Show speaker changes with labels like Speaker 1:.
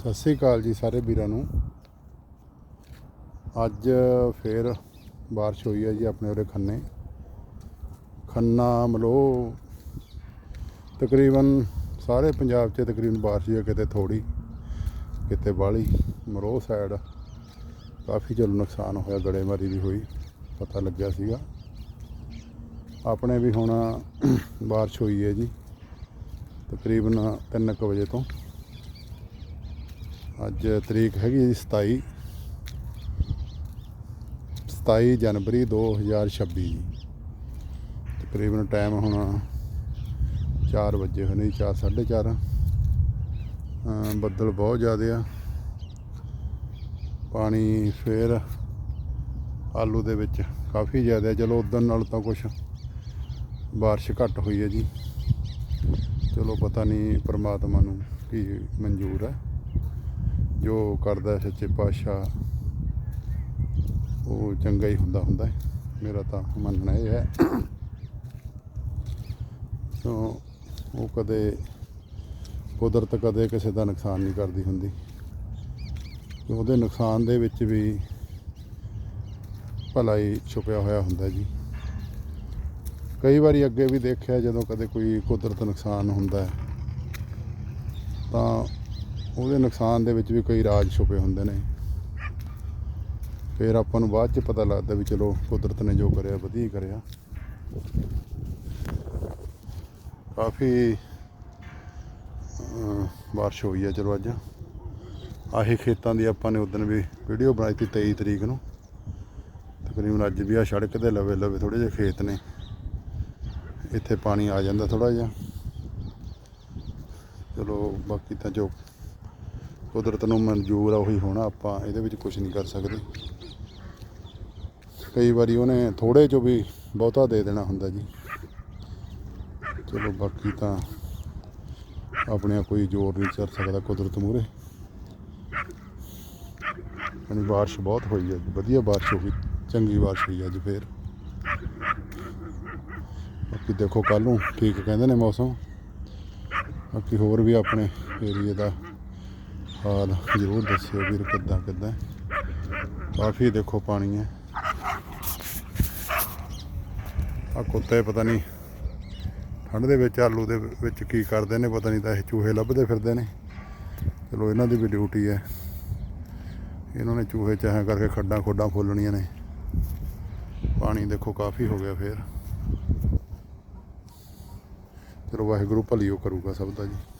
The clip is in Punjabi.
Speaker 1: ਸਤਿ ਸ੍ਰੀ ਅਕਾਲ ਜੀ ਸਾਰੇ ਵੀਰਾਂ ਨੂੰ। ਅੱਜ ਫੇਰ ਬਾਰਿਸ਼ ਹੋਈ ਹੈ ਜੀ ਆਪਣੇ ਉਰੇ ਖੰਨੇ। ਖੰਨਾ ਮਲੋ ਤਕਰੀਬਨ ਸਾਰੇ ਪੰਜਾਬ 'ਚ ਤਕਰੀਬਨ ਬਾਰਿਸ਼ ਹੀ ਹੈ, ਕਿਤੇ ਥੋੜੀ ਕਿਤੇ ਬਾਹਲੀ। ਮਰੋ ਸਾਈਡ ਕਾਫੀ ਚਲੋ ਨੁਕਸਾਨ ਹੋਇਆ, ਗੜੇਮਾਰੀ ਵੀ ਹੋਈ, ਪਤਾ ਲੱਗਿਆ ਸੀਗਾ। ਆਪਣੇ ਵੀ ਹੁਣ ਬਾਰਿਸ਼ ਹੋਈ ਹੈ ਜੀ, ਤਕਰੀਬਨ 3:00 ਵਜੇ ਤੋਂ। ਅੱਜ ਤਰੀਕ ਹੈਗੀ ਜੀ 27 27 ਜਨਵਰੀ 2026 ਜੀ। ਤਕਰੀਬਨ ਟਾਈਮ ਹੁਣ 4 ਵਜੇ ਹੋਣੇ ਨੇ 4 4:30 ਬੱਦਲ ਬਹੁਤ ਜ਼ਿਆਦੇ ਆ। ਪਾਣੀ ਫੇਰ ਆਲੂ ਦੇ ਵਿੱਚ ਕਾਫੀ ਜ਼ਿਆਦਾ ਚਲੋ ਉਦੋਂ ਨਾਲ ਤਾਂ ਕੁਝ ਬਾਰਿਸ਼ ਘੱਟ ਹੋਈ ਹੈ ਜੀ। ਚਲੋ ਪਤਾ ਨਹੀਂ ਪਰਮਾਤਮਾ ਨੂੰ ਕੀ ਮਨਜ਼ੂਰ ਹੈ। ਜੋ ਕਰਦਾ ਸੱਚੇ ਪਾਤਸ਼ਾਹ, ਉਹ ਚੰਗਾ ਹੀ ਹੁੰਦਾ ਹੁੰਦਾ ਹੈ। ਮੇਰਾ ਤਾਂ ਮੰਨਣਾ ਇਹ ਹੈ। ਸੋ ਉਹ ਕਦੇ ਕੁਦਰਤ ਕਦੇ ਕਿਸੇ ਦਾ ਨੁਕਸਾਨ ਨਹੀਂ ਕਰਦੀ ਹੁੰਦੀ। ਉਹਦੇ ਨੁਕਸਾਨ ਦੇ ਵਿੱਚ ਵੀ ਭਲਾਈ ਛੁਪਿਆ ਹੋਇਆ ਹੁੰਦਾ ਜੀ। ਕਈ ਵਾਰੀ ਅੱਗੇ ਵੀ ਦੇਖਿਆ, ਜਦੋਂ ਕਦੇ ਕੋਈ ਕੁਦਰਤ ਨੁਕਸਾਨ ਹੁੰਦਾ ਤਾਂ ਉਹਦੇ ਨੁਕਸਾਨ ਦੇ ਵਿੱਚ ਵੀ ਕਈ ਰਾਜ ਛੁਪੇ ਹੁੰਦੇ ਨੇ। ਫਿਰ ਆਪਾਂ ਨੂੰ ਬਾਅਦ ਚ ਪਤਾ ਲੱਗਦਾ ਵੀ ਚਲੋ ਕੁਦਰਤ ਨੇ ਜੋ ਕਰਿਆ, ਵਧੀਆ ਕਰਿਆ। ਕਾਫੀ ਬਾਰਿਸ਼ ਹੋਈ ਹੈ ਚਲੋ ਅੱਜ। ਆਹੀ ਖੇਤਾਂ ਦੀ ਆਪਾਂ ਨੇ ਉਦੋਂ ਵੀ ਵੀਡੀਓ ਬਣਾਈ ਸੀ 23 ਤਰੀਕ ਨੂੰ। ਤਕਰੀਬਨ ਅੱਜ ਵੀ ਆ ਸੜਕ ਦੇ ਲਵੇ ਲਵੇ ਥੋੜੇ ਜਿਹੇ ਖੇਤ ਨੇ। ਇੱਥੇ ਪਾਣੀ ਆ ਜਾਂਦਾ ਥੋੜਾ ਜਿਹਾ। ਚਲੋ ਬਾਕੀ ਤਾਂ ਜੋ ਕੁਦਰਤ ਨੂੰ ਮਨਜ਼ੂਰ ਆ, ਉਹੀ ਹੋਣਾ ਆਪਾਂ ਇਹਦੇ ਵਿੱਚ ਕੁਝ ਨਹੀਂ ਕਰ ਸਕਦੇ। ਕਈ ਵਾਰੀ ਉਹਨੇ ਥੋੜੇ ਚੋਂ ਵੀ ਬਹੁਤਾ ਦੇ ਦੇਣਾ ਹੁੰਦਾ ਜੀ। ਚਲੋ ਬਾਕੀ ਤਾਂ ਆਪਣੇ ਕੋਈ ਜ਼ੋਰ ਨਹੀਂ ਚੱਲ ਸਕਦਾ ਕੁਦਰਤ ਮੂਰੇ ਯਾਨੀ ਬਾਰਿਸ਼ ਬਹੁਤ ਹੋਈ ਹੈ ਵਧੀਆ ਬਾਰਿਸ਼ ਹੋ ਗਈ ਚੰਗੀ ਬਾਰਿਸ਼ ਹੋਈ ਅੱਜ ਫੇਰ। ਬਾਕੀ ਦੇਖੋ ਕੱਲ ਨੂੰ ਠੀਕ ਕਹਿੰਦੇ ਨੇ ਮੌਸਮ। ਬਾਕੀ ਹੋਰ ਵੀ ਆਪਣੇ ਏਰੀਏ ਦਾ ਹਾਲ ਜ਼ਰੂਰ ਦੱਸਿਓ ਵੀਰ ਕਿੱਦਾਂ ਕਿੱਦਾਂ। ਕਾਫੀ ਦੇਖੋ ਪਾਣੀ ਹੈ। ਆ ਕੁੱਤੇ ਪਤਾ ਨਹੀਂ ਠੰਡ ਦੇ ਵਿੱਚ, ਆਲੂ ਦੇ ਵਿੱਚ ਕੀ ਕਰਦੇ ਨੇ, ਪਤਾ ਨਹੀਂ ਤਾਂ ਇਹ ਚੂਹੇ ਲੱਭਦੇ ਫਿਰਦੇ ਨੇ। ਚਲੋ ਇਹਨਾਂ ਦੀ ਵੀ ਡਿਊਟੀ ਹੈ। ਇਹਨਾਂ ਨੇ ਚੂਹੇ ਚਾਹਾਂ ਕਰਕੇ ਖੱਡਾਂ ਖੋਡਾਂ ਖੋਲਣੀਆਂ ਨੇ। ਪਾਣੀ ਦੇਖੋ ਕਾਫੀ ਹੋ ਗਿਆ ਫੇਰ। ਚਲੋ ਵਾਹਿਗੁਰੂ ਭਲੀਓ ਕਰੂਗਾ ਸਭ ਦਾ ਜੀ।